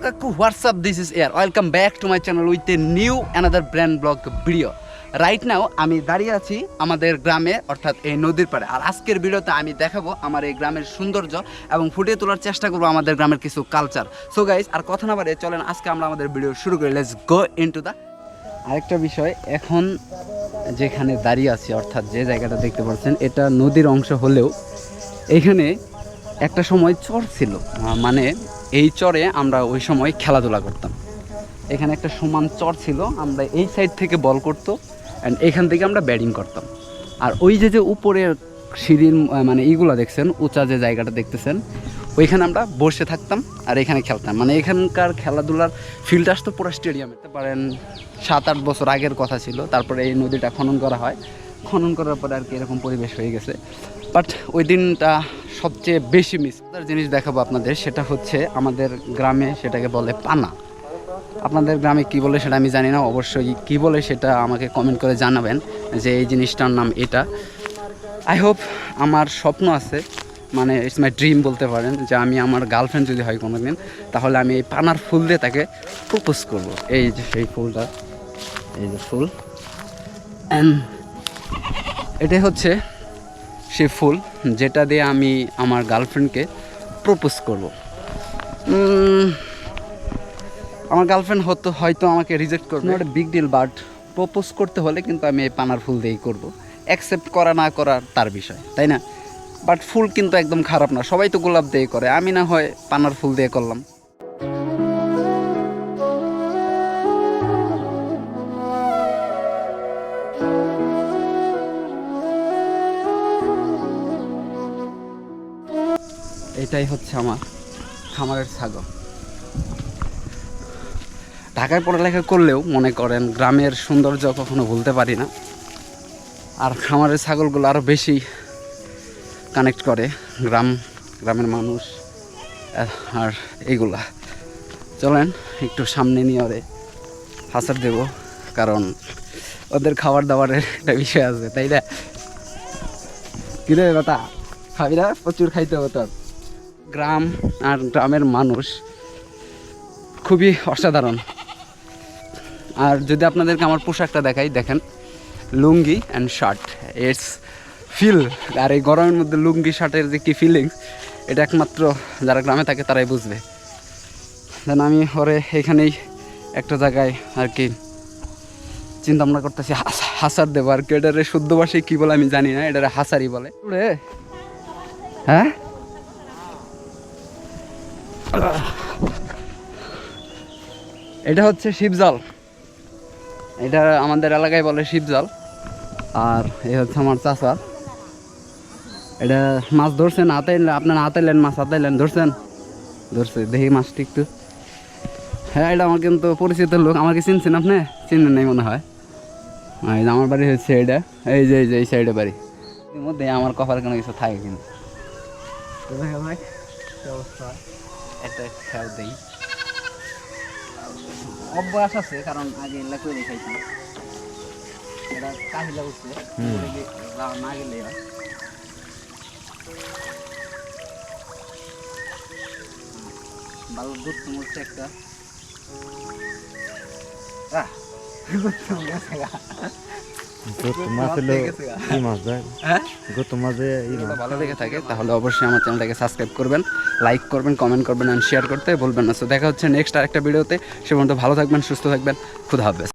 What's up? This is Air. Welcome back to my channel with a new, another brand blog video. Right now আমি দাঁড়িয়ে আছি আমাদের গ্রামে, অর্থাৎ এই নদীর পাড়ে আর আজকের ভিডিওতে আমি দেখাবো আমার এই গ্রামের সৌন্দর্য এবং ফুটিয়ে তোলার চেষ্টা করব আমাদের গ্রামের কিছু কালচার সো গাইজ আর কথা না বাড়িয়ে চলেন, আজকে আমরা আমাদের ভিডিও শুরু করি let's go into the আরেকটা বিষয় এখন যেখানে দাঁড়িয়ে আছি, অর্থাৎ যে জায়গাটা দেখতে পাচ্ছেন, এটা নদীর অংশ হলেও এখানে একটা সময় চর ছিল মানে এই চরে আমরা ওই সময় খেলাধুলা করতাম। এখানে একটা সমান চর ছিল, আমরা এই সাইড থেকে বল করতো অ্যান্ড এখান থেকে আমরা ব্যাটিং করতাম। আর ওই যে যে উপরের সিঁড়ির মানে এইগুলো দেখছেন, উঁচা যে জায়গাটা দেখতেছেন, ওইখানে আমরা বসে থাকতাম আর এখানে খেলতাম। মানে এখানকার খেলাধুলার ফিল্ড আসতো পুরো স্টেডিয়ামে পারেন, সাত আট বছর আগের কথা ছিল, তারপরে এই নদীটা খনন করা হয়। খনন করার পরে আর কি এরকম পরিবেশ হয়ে গেছে। বাট ওই দিনটা সবচেয়ে বেশি মিস জিনিস দেখাবো আপনাদের, সেটা হচ্ছে আমাদের গ্রামে সেটাকে বলে পানা। আপনাদের গ্রামে কি বলে সেটা আমি জানি না, অবশ্যই কি বলে সেটা আমাকে কমেন্ট করে জানাবেন যে এই জিনিসটার নাম এটা। আই হোপ আমার স্বপ্ন আছে মানে ইটস মাই ড্রিম বলতে পারেন, যে আমি আমার গার্লফ্রেন্ড যদি হয় কোনো দিন তাহলে আমি এই পানার ফুল দিয়ে তাকে প্রপোজ করব। এই যে সেই ফুলটা, এই যে ফুল। And এটাই হচ্ছে সে ফুল যেটা দিয়ে আমি আমার গার্লফ্রেন্ডকে প্রপোজ করব। আমার গার্লফ্রেন্ড হতো হয়তো আমাকে রিজেক্ট করবে। Not big deal but propose করতে হলে কিন্তু আমি এই পানার ফুল দিয়েই করব। অ্যাকসেপ্ট করা, না করা, তার বিষয়, তাই না? বাট ফুল কিন্তু একদম খারাপ না। সবাই তো গোলাপ দিয়ে করে। আমি না হয় পানার ফুল দিয়ে করলাম। এটাই হচ্ছে আমার খামারের ছাগল। ঢাকায় পড়ালেখা করলেও মনে করেন গ্রামের সৌন্দর্য কখনো ভুলতে পারি না। আর খামারের ছাগলগুলো আরও বেশি কানেক্ট করে গ্রাম, গ্রামের মানুষ, আর এইগুলা চলেন একটু সামনে নিয়ে ওরে হাসার দেব, কারণ ওদের খাবার দাবারের একটা বিষয় আছে, তাই না? কিরে কথা খাবি না? প্রচুর খাইতে হবে তোর। গ্রাম আর গ্রামের মানুষ খুবই অসাধারণ। আর যদি আপনাদেরকে আমার পোশাকটা দেখাই, দেখেন, lungi and shirt it's feel আর এই গরমের মধ্যে লুঙ্গি শার্টের যে কী ফিলিংস এটা একমাত্র যারা গ্রামে থাকে তারাই বুঝবে। দেন আমি ওরে এখানেই একটা জায়গায় আর কি চিন্তা ভাবনা করতেছি, হাস- হাসার দেবো। আর কি এটারে শুদ্ধ ভাষায় কী বলে আমি জানি না, এটারে হাসারই বলে। হ্যাঁ? এটা হচ্ছে শিবজল। এটা আমাদের এলাকায় বলে শিবজল। আর এই হচ্ছে আমার চাষা এটা মাছ ধরছেন হাতে আপনার হাতে হাতাইলেন মাছ, হাতাইলেন, ধরছেন? ধরছে, দেখি মাছটি একটু। হ্যাঁ এটা আমার কিন্তু পরিচিত লোক আমাকে চিনছেন আপনি? চিনেন নাই মনে হয়। আমার বাড়ি হচ্ছে এটা এই যে এই যে, এই সাইডে বাড়ি। মধ্যে আমার কপার কোনো কিছু থাকে কিন্তু। কি অবস্থা একটা খেয়াল দেই। অভ্যাস আছে কারণ আগে এগুলা করে দেখাইছি এটা কাহিলা উঠছে না গেলে। ভালো দুধ মরছে একটা। আহ, হ্যাঁ? তাহলে অবশ্যই আমার চ্যানেলটাকে সাবস্ক্রাইব করবেন লাইক করবেন কমেন্ট করবেন অ্যান্ড শেয়ার করতে বলবেন না। সো দেখা হচ্ছে নেক্সট আরেকটা ভিডিওতে সে পর্যন্ত ভালো থাকবেন সুস্থ থাকবেন। খুদা হাফেজ।